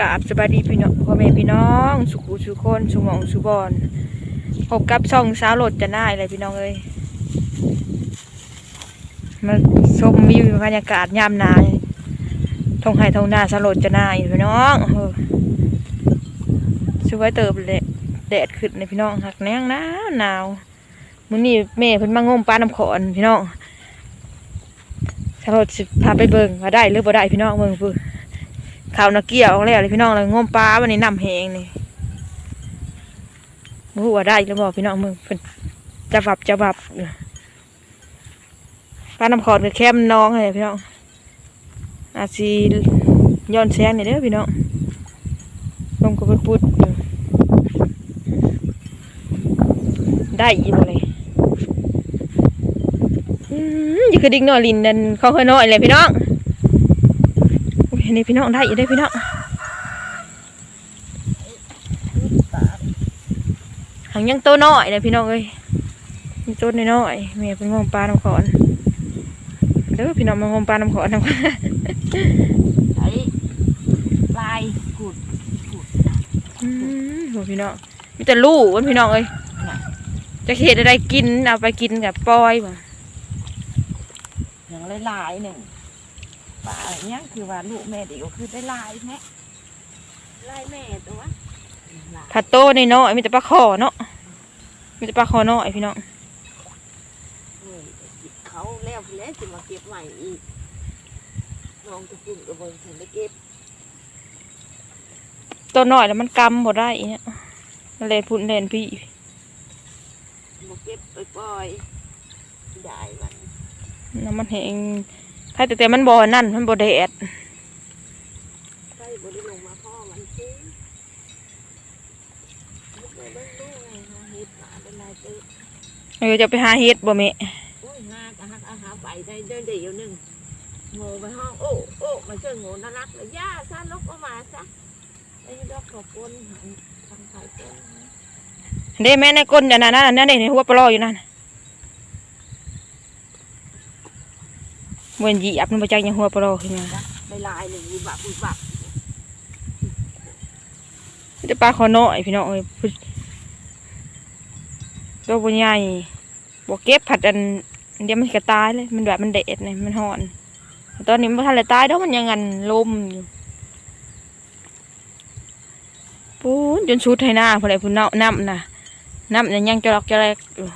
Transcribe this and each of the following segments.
กราบสบายดีพี่น้องพ่อแม่พี่น้อง สุขุสุคนสุหมองสุบอนพบกับช่องสาวโหลดจะน่ายเลยพี่น้องเอ้ยมาชมวิวบรรยากาศยามหนาทงไห้ทงหน้าสาวโหลดจะน่ายพี่น้องเออสวยเติบเลยแดดขึ้นเลยพี่น้องหักแนงหนาวหนาวมื้อนี้แม่เพิ่นมางมปลาน้ำขอนพี่น้องสาวโหลดพาไปเบิ่งว่าได้หรือบ่ได้พี่น้องเบิ่งพู่น ข่าวนักเกี่ยวของแล้วเลยพี่น้องเลยงมปลาวันนี้นำแหงนี่มู้ว่าได้แล้วบอกพี่น้องมึงเพิ่นจะบับจะบับปลาน้ำขอดกับแคมน้องเลยพี่น้องอาจสีย้อนแสงนี่เด้อพี่น้องลมก็ไปพุดอยู่ได้อีกเลยอืมยู่คือดิ่งหน่อยลินนั่นเขาเคยน้อยเลยพี่น้อง นี่พี่น้องได้อีกได้พี่น้องหังยังโตน้อยเลยพี่น้องเอ้ยมีต้นน้อยๆแม่เป็นงมปลาน้ำขอนเด้อพี่น้องมางมปลาน้ำขอนน้ำขอนไลายกุดอืมโหพี่น้องมีแต่ลูกวันพี่น้องเอ้ยจะเห็ดอะไรกินเอาไปกินกับปลอยบ่อย่างลายๆหนึ่ง ป่าอย่างเนี้ยคือว่าลูกแม่เด็กก็คือได้ลายแม่ลายแม่ตัวลายผัดโตน้อยๆมีแต่ปลาคอเนาะมีแต่ปลาคอน้อยพี่น้องเอ้ยเขาแล้วแล้วจะมาเก็บใหม่อีกน้องจะกินกับเบิ้งถึงได้เก็บตัวน้อยแล้วมันกำบ่ได้อีเนี่ยมันเล่นพุ่นเล่นพี่มาเก็บไปปล่อยๆได้มันน้ำมันแหง ใครแต่แต่มันบ่อนั่นมันบ่แดดใส่บริลงมาพ่อมันซิลูกไปเบิ้งลูกไงฮะเห็ดหมาเป็นลายตื้อเออจะไปหาเฮ็ดบ่แม่โอ้ยงากะฮักอาหาไปได้เดินเดียวหนึ่งโง่ไปห้องโอ้โอ้มาเจอโง่น่ารักเลยย่าซะลกออกมาซะไอ้ดอกขอบคุณทางไทยก้นเด้แม่ในก้นอย่านั่นนั่นนี่ในหัวปลออยู่นั่น เหมือนยียบนบ่จักยังหัวปลอขึ้นมาไปลายหนึ่งบุบับบุบับมีแต่ปลาคอน้อยพี่น้องเอ้ยพุตัวบ่ใหญ่บ่เก็บผัดอันเดี๋ยวมันก็ตายเลย มันแบบมันแดดนี่มันร้อน ตอนนี้มันทันได้ตายดอกมันยังงันลมอยู่ปูนจนชุดให้หน้าพุ่นเลยพุ่นเนาน้ำนะน้ำเนี่ยยังจะลอกจะแลกอยู่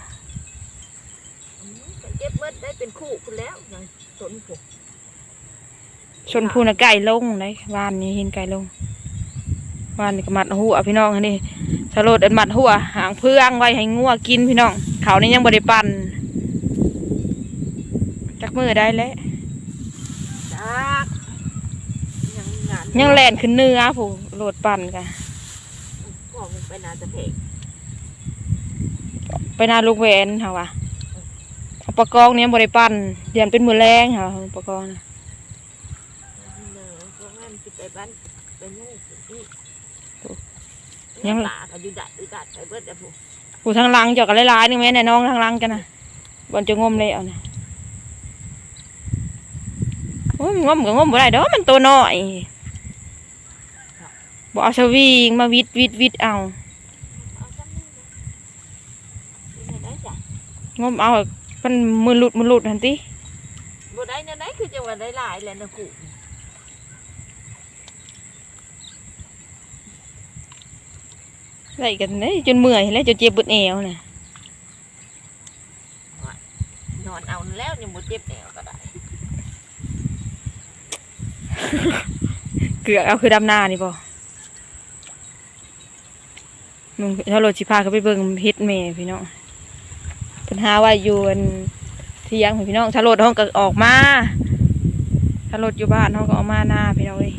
เก็บเบิดได้เป็นคู่คุณแล้วไง สนผมชนพูนะไก่ลงเลยวานนี้เห็นไก่ลงวานนี่ก็มัดหัวพี่น้องอันนี้สโลดอันมัดหัวหางเพื่องไว้ให้งัวกินพี่น้อง เขานี่ยังบริปันจักมือได้แล้วจักยังงานยังแล่นขึ้นเนื้อผู้โหลดปั่นกันพ่อมันไปนาจะเพกไปหนาลูกแหวนค่ะวะ อุปกรณ์เนี้ยบริปันเดียนเป็นมือแรงค่ะอุปกรณ์น่ะเนอะพวกนั้นจะไปบ้านไปนู่นไปนี่ยังป่าก็อยู่ดัดอยู่ดัดไปเบิดเดี๋ยวผมผู้ทางหลังเจาะกันหลายๆนึงแม่แน่น้องทางหลังกันนะบอลจะงมเลยเอานะโอ้ยงมก็งมบ่ได้ดอกมันตัวน้อยบ่เอาสวิงมาวิดวิดวิดเอาเอาซ้ำนี่เลยเป็นไงได้จ้ะงมเอา มันมือหลุดมือหลุดหันติบ่ได้เนี่ยได้คือจะว่าได้หลายแล้วนะกูได้กันเลยจนเมื่อยแล้วจนเจ็บเบึดแอวน่ะนอนเอาแล้วยังบ่เจ็บแนวก็ได้ เกลือเอาคือดำนานี่บ่มึงถ้าโรถสิพาเขาไปเบิ่งเฮ็ดแม่พี่น้อง เพิ่นหาว่าอยู่อันเที่ยงพี่น้องถ้ารถห้องก็ออกมาถ้ารถอยู่บ้านห้องก็ออกมาหน้าพี่น้องเอ้ย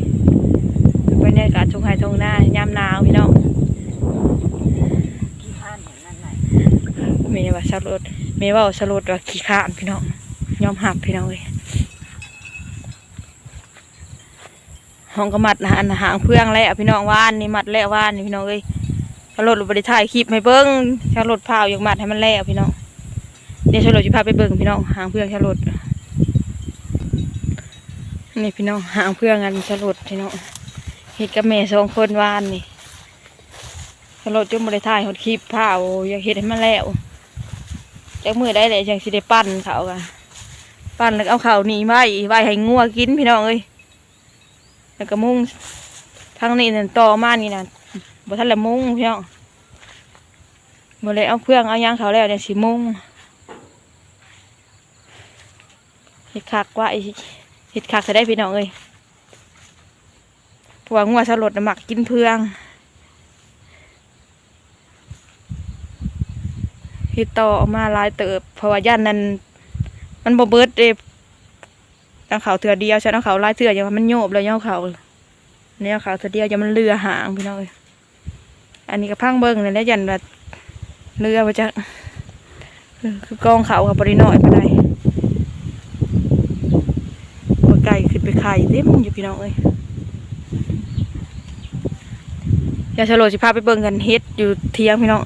บรรยากาศชงไห้ทงหน้ายามหนาวพี่น้องกี่พันอย่นั้นไหนแม่ว่าสรถแม่ว่าสรถว่าขี้ข้านพี่น้องยอมหับพี่น้องเอ้ยห้องก็มัดนะอันหางเพื่องแล้วพี่น้องว่านนี่มัดแล้วว่านนี่พี่น้องเอ้ยชารถบริถ่ายคลิปให้เบิ้งชารถพาวอยากมัดให้มันแล้วพี่น้อง เดี๋ยวชารถจะพาไปเบิ้งพี่น้องหางเพื่องชารถนี่พี่น้องหางเพื่องอันชารถพี่น้องเฮ็ดกับแม่สองคนวานนี่สลดจนบ่ได้ถ่ายหดคลิปผ้าโอ้ยากเฮ็ดให้มันแล้วจักมือได้เลยจังสิได้ปั้นเขากะปั้นแล้วเอาเขาหนีไว้ไว้ให้งัวกินพี่น้องเอ้ยแล้วก็มุงทางนี้นั่นต่อมานี่นะบ่ทันละมุงพี่น้องบ่เลยเอาเครื่องเอายังเขาแล้วเนี่ยสิมุง เฮ็ดคักว่าไอ้เฮ็ดคักจะได้พี่น้องเอ้ยเพวงัวสลดหมักกินเพืองเฮ็ดต่อออกมาลายเติบเพราะว่าย่านนั้นมันบ่เบิดเด้ตั้งเขาเถื่อเดียวฉันเอาเขาลายเถื่ออย่างมันโยบแล้วย่อเขาเนี่ยเขาเถื่อเดียวอย่ามันเรือหางพี่น้องเอ้ยอันนี้ก็พังเบิ่งนี่แหละยันว่าเรือว่าจะคือกองเขากับบริน้อยไปได้บ่ไก่ ไข่เต็มอยู่พี่น้องเอ้ยยาชะโลสิพาไปเบิ่งกันเฮ็ดอยู่เทียงพี่น้อง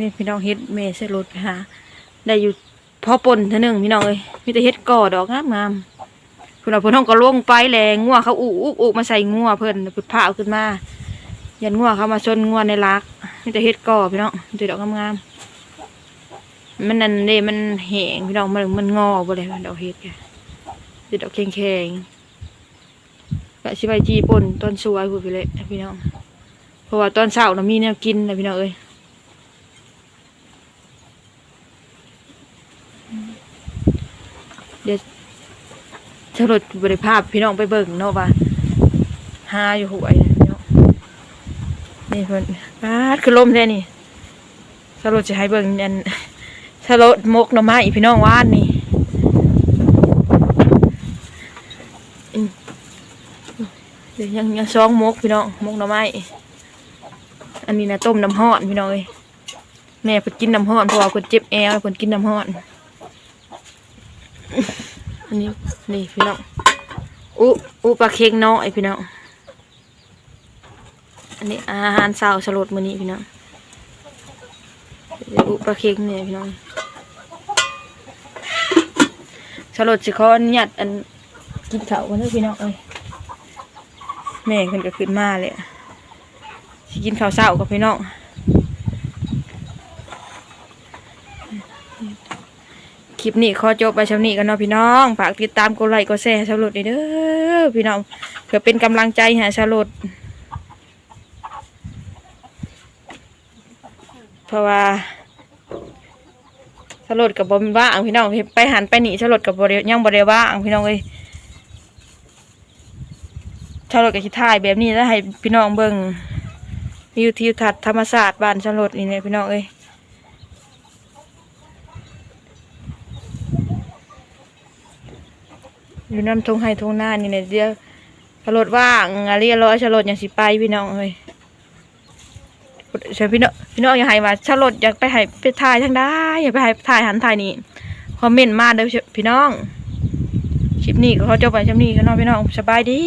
นี่พี่น้องเฮ็ดเมย์ใส่รถไปหาได้อยู่พอปนเท่านึงพี่น้องเอ้ยมีแต่เฮ็ดก่อดอกงามงามคุณเอาเพิ่นห้องก็ล่วงไปแลงงัวเขาอุอุอุมาใส่งัวเพิ่อนพุดผ้าขึ้นมายันงัวเขามาชนงัวในรักมีแต่เฮ็ดก่อพี่น้องมีแต่ดอกงามๆมันนั่นเด้มันแห้งพี่น้องมันมันงอบ่เลยดอกเฮ็ดแก มีแต่ดอกแข็งๆกะสิไปจีป่นต้นสวยพูดไปเลยพี่น้องเพราะว่าตอนเช้านะมีแนวกินนะพี่น้องเอ้ยเดี๋ยวสรุปบริภาพพี่น้องไปเบิ่งเนาะว่าหาอยู่หวยนะพี่น้องนี่เพิ่นปาดคือลมแท้นี่สรุปจะให้เบิ่งอันสรุปมกหน่อไม้พี่น้องว่านนี่ เดี๋ยวยังยังซองมกพี่น้องมกหน่อไม้อันนี้นะต้มน้ำห้อนพี่น้องเอ้ยแม่เพิ่นกินน้ำห้อนเพราะว่าเพิ่นเจ็บแอวเพิ่นกินน้ำห้อน อันนี้นี่พี่น้องอุอุปลาเค็งน้อยพี่น้องอันนี้อาหารเช้าสลดมื้อนี้พี่น้องอุปลาเค็งเนี่ยพี่น้องสลดสิขออนุญาตอันกินข้าวกันเด้อพี่น้องเอ้ย แม่ขึ้นก็ขึ้นมาเลยสิกินข้าวเช้ากับพี่น้องคลิปนี้ขอจบไปชำนี้กันเนาะพี่น้องฝากติดตามกดไลค์กดแชร์ชาวโลดเด้อพี่น้องเพื่อเป็นกำลังใจให้ชาวโลดเพราะว่าชาวโลดกับบอมว่างพี่น้องไปหันไปหนีชาวโลดกับบริยังบริว่างพี่น้องเอ้ย ชาวรถกับที่ถ่ายแบบนี้แล้วให้พี่น้องเบิ่งวิวทิวทัศน์ธรรมศาสตร์บ้านชาวรถนี่เนี่ยพี่น้องเอ้ยอยู่น้ำทงไห้ทงหน้านี่เนี่ยเดียวชาวรถว่างอะเรียร้อยชาวรถอย่างสิไปพี่น้องเอ้ยเชิญพี่น้องพี่น้องอยากให้มาชาวรถอยากไปให้ไปถ่ายทางได้อยากไปให้ถ่ายหันถ่ายนี่คอมเมนต์มาเด้อพี่น้องคลิปนี้ก็เขาจบไปคลิปนี้กันเนาะพี่น้องสบายดี